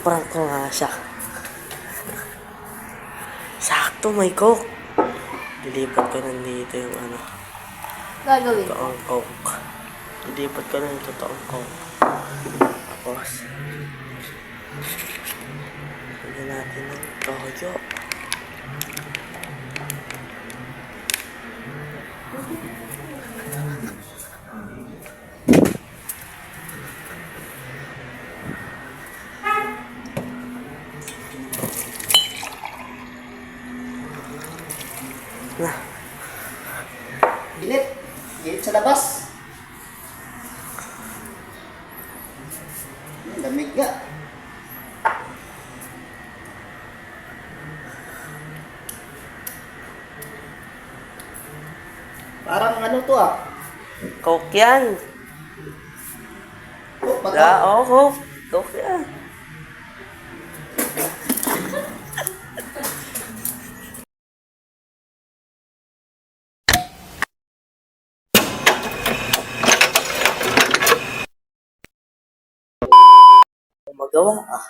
Paprank ko nga siya. Sakto, may coke. Dilipat ko nandito yung ano, Gagawin. totoong coke. Dilipat ko yung totoong coke. Tapos, lagyan natin ng toyo. Na, Gilit. Gilit sa labas. Ang Lamig nga. Parang ano to ah. coke yan. Oh, baka, Da, oh, coke. Coke yan. Magawa ah.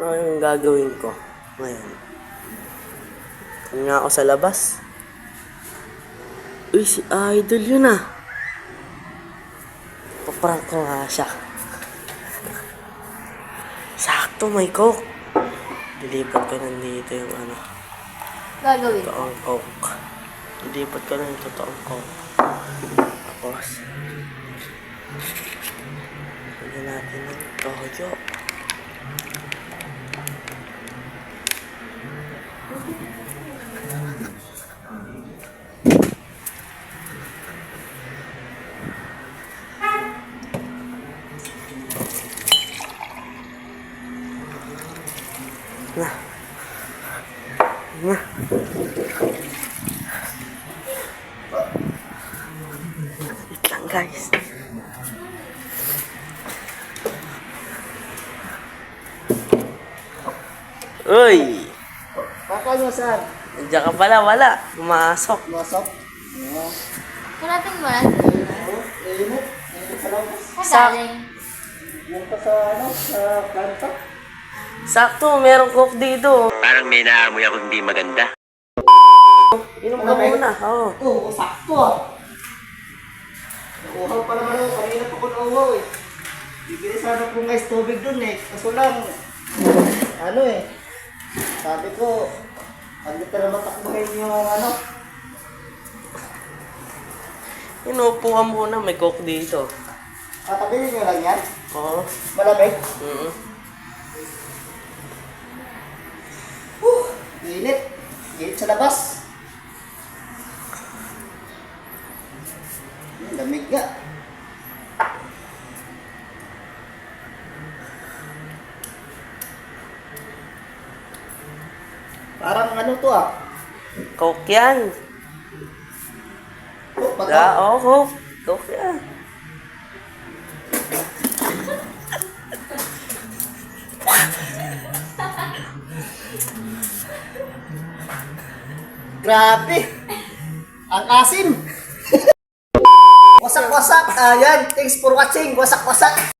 Ano yung gagawin ko ngayon? Nga ako sa labas? Uy, si Idol yun ah. Paprank ko nga siya. Sakto, may coke. Dilipat ko nandito yung ano, Gagawin. totoong coke. Dilipat ko na yung totoong coke. Tapos, lagyan natin ng toyo. Na. Na. Wait lang Uy! baka nyo saan? Nandiyan ka pala, wala. Pumasok. Masok. Oo. Karating mo na. Oh, Init. Init sa pa sa ano, sa kanta. Sakto, merong coke dito. Parang may naamoy ako hindi maganda. Inom ka muna. Oo. Oo, oh, sakto ah. Nauhaw pa naman ako. Kanina pa ko nauhaw eh. Bibili sana ko guys tubig dun eh. Kaso lang, ano eh. Sabi ko, ka na matakbuhin yung ano. Inupo ka muna, may coke dito. Tatabilin nyo lang yan. Oo. Malamig. Mm Uh, init. Init sa labas. Lamig nga. Parang ano to ah. Coke yan. Oh, baka, Da, oo, coke. Coke yan. Grabe! Ang asim! Wasak-wasak! Ayan, thanks for watching! Wasak-wasak!